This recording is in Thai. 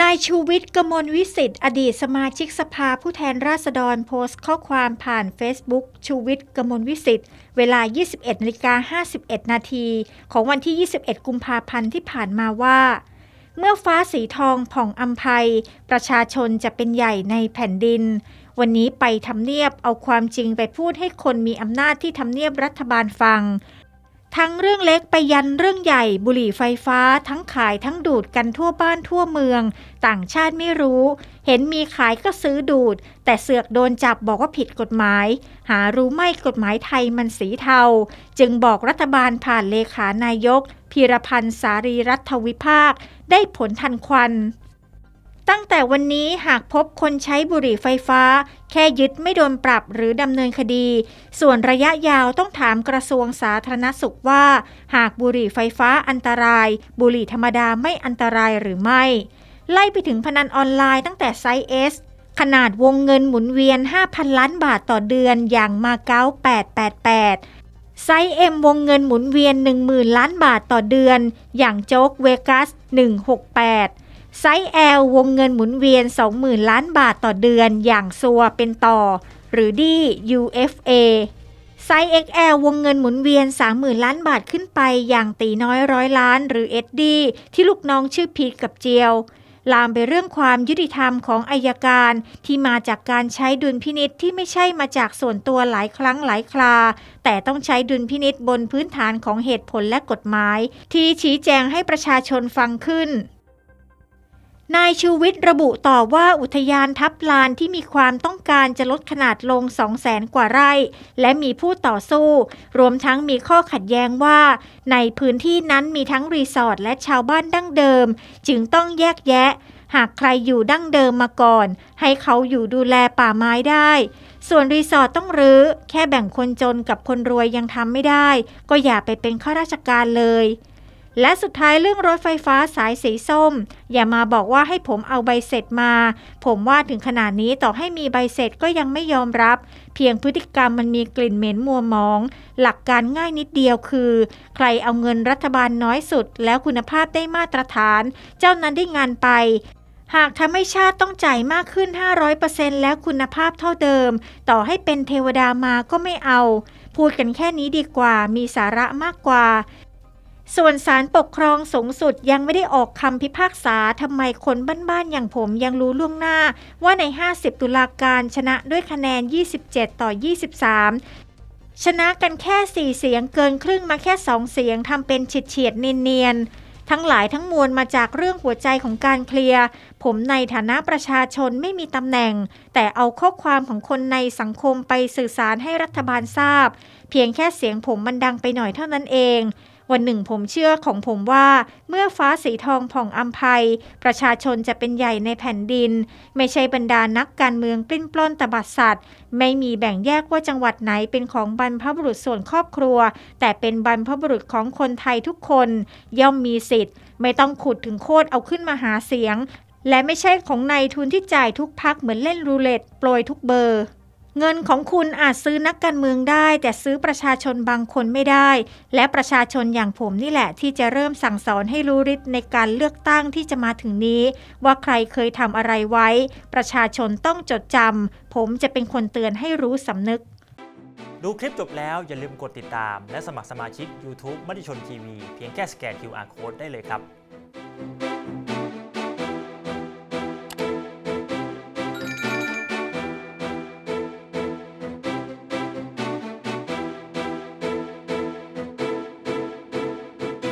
นายชูวิทย์กมลวิสิทธิ์อดีตสมาชิกสภาผู้แทนราษฎรโพสต์ข้อความผ่าน Facebook ชูวิทย์กมลวิสิทธิ์เวลา 21นาฬิกา51 นาทีของวันที่ 21 กุมภาพันธ์ที่ผ่านมาว่า เมื่อฟ้าสีทองผ่องอัมภัย ประชาชนจะเป็นใหญ่ในแผ่นดิน วันนี้ไปทำเนียบเอาความจริงไปพูดให้คนมีอำนาจที่ทำเนียบรัฐบาลฟัง ทั้งเรื่องเล็กไปยันเรื่องใหญ่บุหรี่ไฟฟ้า ทั้งขายทั้งดูดกันทั่วบ้านทั่วเมือง ต่างชาติไม่รู้ เห็นมีขายก็ซื้อดูด แต่เสือกโดนจับบอกว่าผิดกฎหมาย หารู้ไม่กฎหมายไทยมันสีเทา จึงบอกรัฐบาลผ่านเลขานายก พีรพันธ์สารีรัฐวิภาค ได้ผลทันควัน ตั้งแต่วันนี้หากพบคนใช้บุหรี่ไฟฟ้า แค่ยึดไม่โดนปรับหรือดำเนินคดี ส่วนระยะยาวต้องถามกระทรวงสาธารณสุขว่า หากบุหรี่ไฟฟ้าอันตราย บุหรี่ธรรมดาไม่อันตรายหรือไม่ ไล่ไปถึงพนันออนไลน์ตั้งแต่ไซส์ S ขนาดวงเงินหมุนเวียน 5,000 ล้านบาทต่อเดือนอย่างมาเก๊า888ไซส์ M วงเงินหมุนเวียน 10,000 ล้านบาทต่อเดือน อย่างโจ๊กเวกัส 168 ไซส์ L วงเงินหมุนเวียน 20,000 ล้านบาทต่อเดือนอย่างซัวเป็นต่อ หรือดี UFA ไซส์ XL วงเงินหมุนเวียน 30,000 ล้านบาทขึ้นไปอย่างตีน้อยร้อยล้านหรือ SD ที่ลูกน้องชื่อพีทกับเจียว ลามไปเรื่องความยุติธรรมของอายการที่มาจากการใช้ดุลพินิษที่ไม่ใช่มาจากส่วนตัวหลายครั้งหลายครา แต่ต้องใช้ดุลพินิษบนพื้นฐานของเหตุผลและกฎหมาย ที่ชี้แจงให้ประชาชนฟังขึ้น นายชูวิทย์ระบุต่อว่าอุทยานทับลานที่มีความต้องการจะลดขนาดลง 2 0 0แสนกว่าไร่ และมีผู้ต่อสู้ รวมทั้งมีข้อขัดแย้งว่า ในพื้นที่นั้นมีทั้งรีสอร์ทและชาวบ้านดั้งเดิม จึงต้องแยกแยะ หากใครอยู่ดั้งเดิมมาก่อน ให้เขาอยู่ดูแลป่าไม้ได้ ส่วนรีสอร์ทต้องรื้อ แค่แบ่งคนจนกับคนรวยยังทำไม่ได้ ก็อย่าไปเป็นข้าราชการเลย และสุดท้ายเรื่องรถไฟฟ้าสายสีส้ม อย่ามาบอกว่าให้ผมเอาใบเสร็จมา ผมว่าถึงขนาดนี้ต่อให้มีใบเสร็จก็ยังไม่ยอมรับ เพียงพฤติกรรมมันมีกลิ่นเหม็นมัวหมอง หลักการง่ายนิดเดียวคือ ใครเอาเงินรัฐบาลน้อยสุด แล้วคุณภาพได้มาตรฐาน เจ้านั้นได้งานไปหากทำให้ชาติต้องจ่ายมากขึ้น 500%แล้วคุณภาพเท่าเดิม ต่อให้เป็นเทวดามาก็ไม่เอา พูดกันแค่นี้ดีกว่า มีสาระมากกว่า ส่วนศาลปกครองสูงสุดยังไม่ได้ออกคำพิพากษาทำไมคนบ้านๆอย่างผมยังรู้ล่วงหน้า ว่าใน 50 ตุลาการชนะด้วยคะแนน 27 ต่อ 23ชนะกันแค่ 4 เสียงเกินครึ่งมาแค่ 2 เสียงทำเป็นเฉียดๆเนียนๆ ทั้งหลายทั้งมวลมาจากเรื่องหัวใจของการเคลียร์ ผมในฐานะประชาชนไม่มีตำแหน่ง แต่เอาข้อความของคนในสังคมไปสื่อสารให้รัฐบาลทราบ เพียงแค่เสียงผมมันดังไปหน่อยเท่านั้นเอง วันหนึ่งผมเชื่อของผมว่า เมื่อฟ้าสีทองผ่องอัมภัย ประชาชนจะเป็นใหญ่ในแผ่นดิน ไม่ใช่บรรดานักการเมืองปลิ้นปล้อนตบัดสัตว์ ไม่มีแบ่งแยกว่าจังหวัดไหนเป็นของบรรพบุรุษส่วนครอบครัว แต่เป็นบรรพบุรุษของคนไทยทุกคน ย่อมมีสิทธิ์ ไม่ต้องขุดถึงโคตรเอาขึ้นมาหาเสียง และไม่ใช่ของนายทุนที่จ่ายทุกพักเหมือนเล่นรูเล็ตโปรยทุกเบอร์ เงินของคุณอาจซื้อนักการเมืองได้ แต่ซื้อประชาชนบางคนไม่ได้ และประชาชนอย่างผมนี่แหละ ที่จะเริ่มสั่งสอนให้รู้ฤทธิ์ในการเลือกตั้งที่จะมาถึงนี้ ว่าใครเคยทำอะไรไว้ ประชาชนต้องจดจำผมจะเป็นคนเตือนให้รู้สำนึก ดูคลิปจบแล้วอย่าลืมกดติดตาม และสมัครสมาชิก YouTube มติชนทีวีเพียงแค่สแกน QR Code ได้เลยครับ